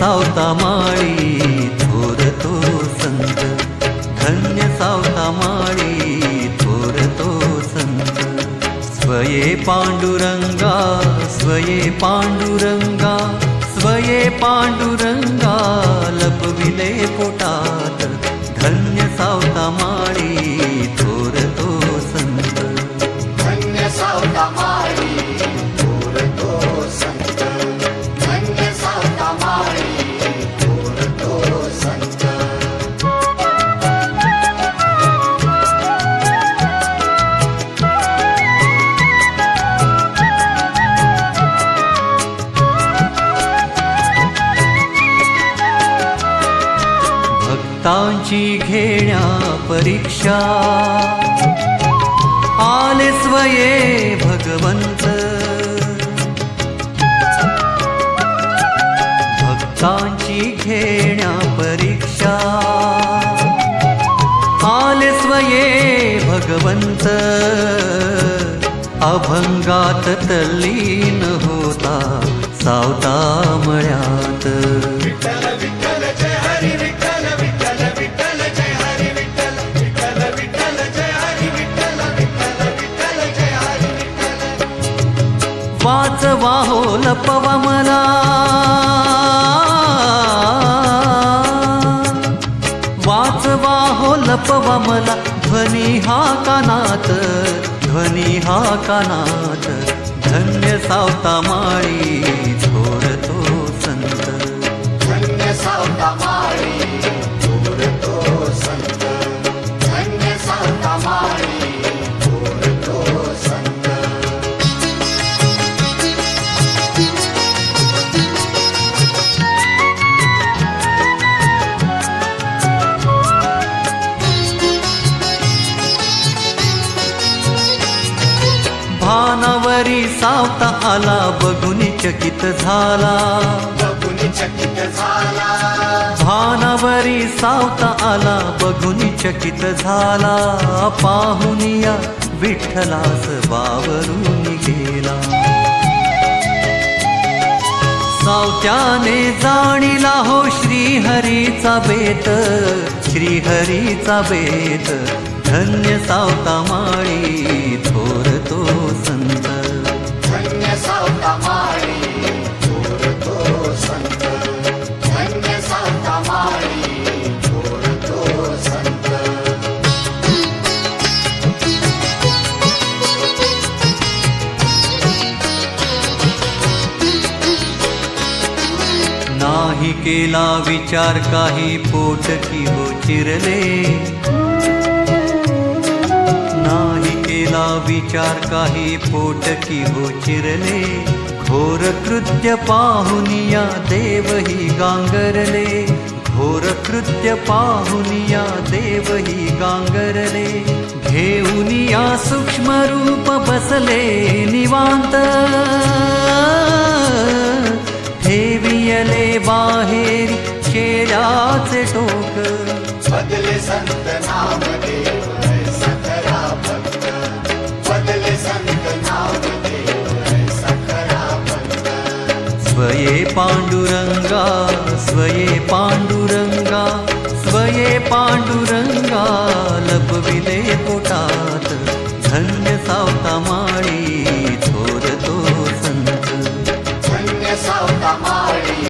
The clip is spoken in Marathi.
सावता माळी थोर तो संत. धन्य सावता माळी थोर तो संत. स्वये पांडुरंगा स्वये पांडुरंगा स्वये पांडुरंगा लपविले पोटात. धन्य सावता माळी थोर तो संत. धन्य सावता तांची घेण्या परीक्षा. आले स्वये भगवंत. भक्तांची घेण्या परीक्षा. आले स्वये भगवंत. अभंगात तल्लीन होता सावता. वाहो हो लपवा मला. वाचवा हो लपवा मला. ध्वनी हा कानात ध्वनी हा कानात. धन्य सावता माळी. भानावरी सावता आला बघून चकित झाला. बघून चकित झाला. भानावरी सावता आला बघून चकित झाला. पाहुनिया विठ्ठलास बावरून गेला. सावत्याने जाणीला हो श्रीहरीचा बेत श्रीहरीचा बेत. धन्य सावता माळी. नाही केला विचार काही पोट की हो चिरले. नाही केला विचार काही पोट की हो चिरले. घोर कृत्य पाहुनिया देवही गांगरले. घोर कृत्य पाहुनिया देवही गांगरले. घेऊनिया सूक्ष्म रूप बसले निवांत. पाण्डुरङ्गा स्वये पाण्डुरङ्गा स्वये पाण्डुरङ्गा लोटात् धन्य सामा